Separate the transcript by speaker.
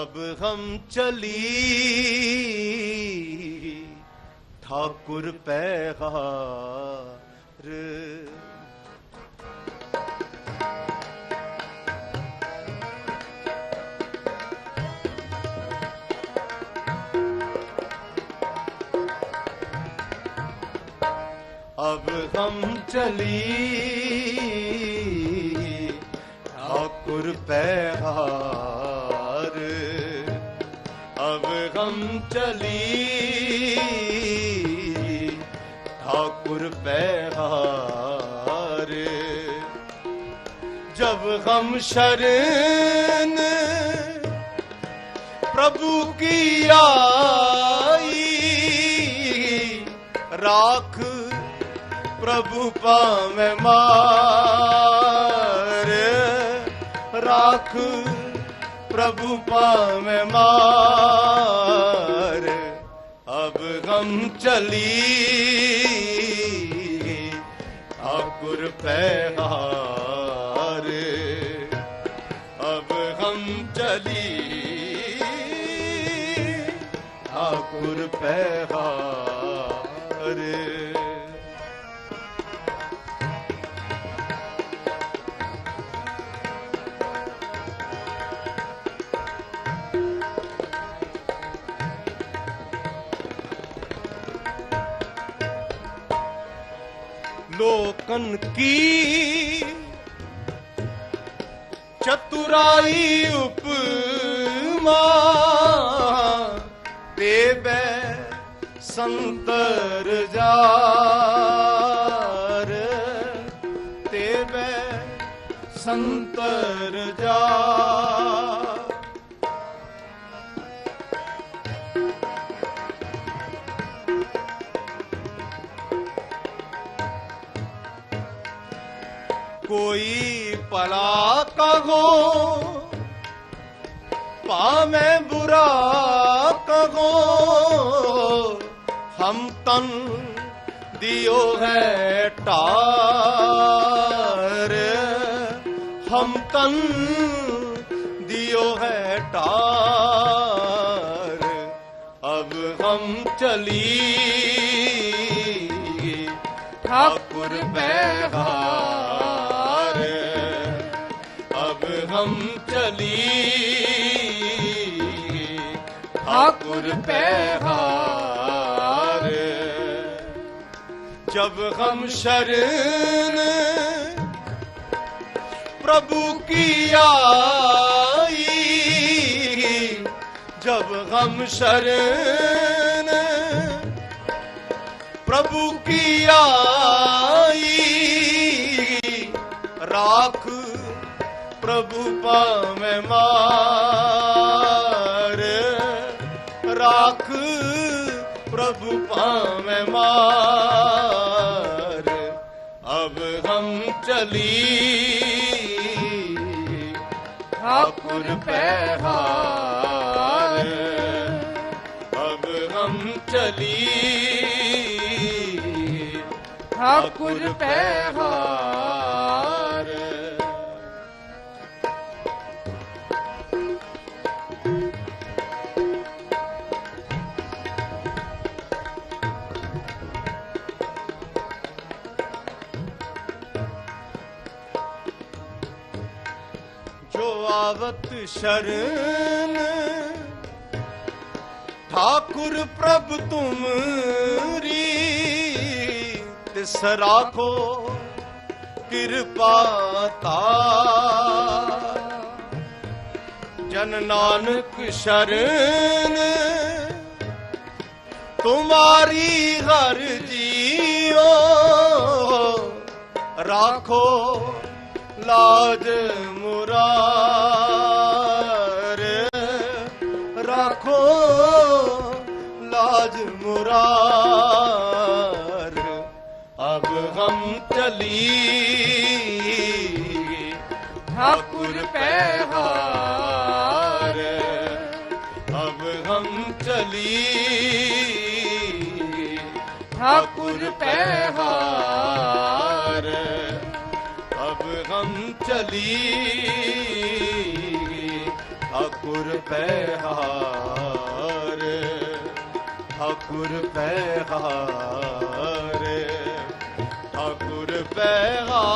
Speaker 1: अब हम चली ठाकुर पैहार अब हम चली ठाकुर पैहार अब हम चली ठाकुर पैहार जब हम शरण प्रभु की आई राख प्रभु पावे मार राख ਪ੍ਰਭੂ ਪਾਵੇਂ ਮਾਰ ਅਬ ਗਮ ਚਲੀ ਆਕੁਰ ਪਹਿਹਾਰ ਅਬ ਗਮ ਚਲੀ ਆਕੁਰ ਪਹਿਹਾਰ ਲੋਕਨ ਕੀ? ਚਤੁਰਾਈ ਉਪਮਾ ਦੇਵੇ ਸੰਤਰ ਜਾਰ ਤੇਵੇ ਸੰਤਰ ਜਾਰ। कोई पला कहो पामे बुरा कहो हम तन दियो है टार हम तन दियो है टार अब हम चली ठाकुर पैहार ਚਲੀ ਠਾਕੁਰ ਪਹਿਹਾਰ ਜਬ ਹਮ ਸ਼ਰਨ ਪ੍ਰਭੂ ਕੀ ਆਈ। ਜਬ ਹਮ ਸ਼ਰਨ ਪ੍ਰਭੂ ਕੀ ਆਈ। ਰਾਖ ਪ੍ਰਭੂ ਪਾਵੇਂ ਮਾਰ। ਰਾਖ ਪ੍ਰਭੂ ਪਾਵੇਂ ਮਾਰ। ਅਬ ਹਮ ਚਲੀ। ਠਾਕੁਰ ਪਹਿਹਾਰ ਅਬ ਹਮ ਚਲੀ। ਠਾਕੁਰ ਪਹਿਹਾਰ ਜੋ ਆਵਤ ਸ਼ਰਨ। ਠਾਕੁਰ ਪ੍ਰਭ ਤੁਮਰੀ ਤਿਸ ਰਾਖੋ ਕਿਰਪਾ ਤਾ ਜਨ ਨਾਨਕ ਸ਼ਰਨ, ਤੁਮਾਰੀ ਹਰ ਜੀਓ, ਰਾਖੋ ਲਾਜ ਮੁਰਾਰ। ਰੱਖੋ ਲਾਜ ਮੁਰਾਰ। ਅਬ ਹਮ ਚਲੀ। ਠਾਕੁਰ ਪਹਿਹਾਰ ਅਬ ਹਮ ਚਲੀ। ਠਾਕੁਰ ਪਹਿਹਾਰ हम चली ठाकुर पैहार ठाकुर पैहार ठाकुर पैहार